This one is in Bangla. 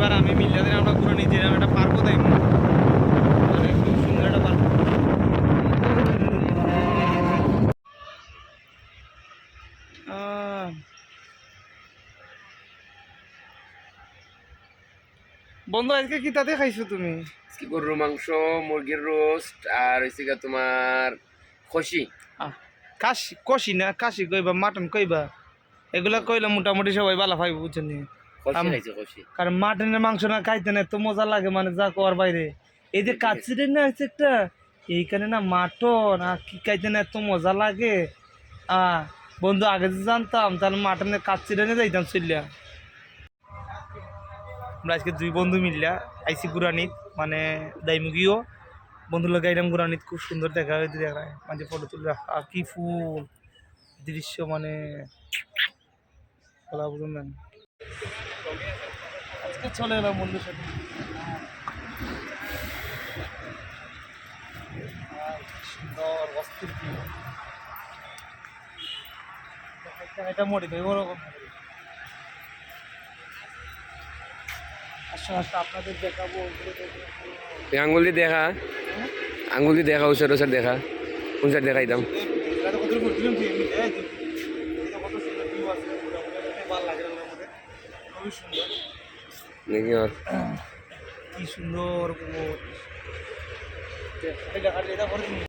এবার আমি মিল্লাদের আমরা ঘুরে নিয়ে যেলাম একটা পার্ক মানে তাই বন্ধু আজকে কি তাতে খাইছো তুমি? আজকে গরুর মাংস মুরগির রোস্ট আর হয়েছে গা তোমার খসি কাশি কষি না? কাশি কইবা মাটন কইবা? এগুলা কইলে মোটামুটি সবাই ভালো পাইব বুঝছেন কারণ মাটনের মাংস না খাইতে না এত মজা লাগে মানে যা কোয়ার বাইরে। এই যে কাচ্চিরে না আছে একটা এইখানে না মাটন আর কি খাইতে না এত মজা লাগে। আহ বন্ধু আগে যদি জানতাম তাহলে মাটনের কাচ্চিরে না যাইতাম চলিয়া আমরা আজকে দুই বন্ধু মিললা আইসি গুরানিত মানে দাইমুগিও। বন্ধু লোক আইলাম গুরানিত খুব সুন্দর দেখা হয়েছে দেখায় মাঝে ফটো তুলে আর কি ফুল দৃশ্য মানে বলা বুঝুন চলে এলাম বন্ধুর সাথে। সুন্দর অস্থির। এটা- মরি দেয় ওরকম আসলে আসলে আপনাদের দেখাবো আঙ্গুল দিয়ে দেখা। আঙ্গুল দিয়ে দেখা ওসর ওসর দেখা। কোন সাইড তো কত সুন্দর আছে, ভালো লাগে ওগুলোর মধ্যে। খুবই সুন্দর। আর কি সুন্দর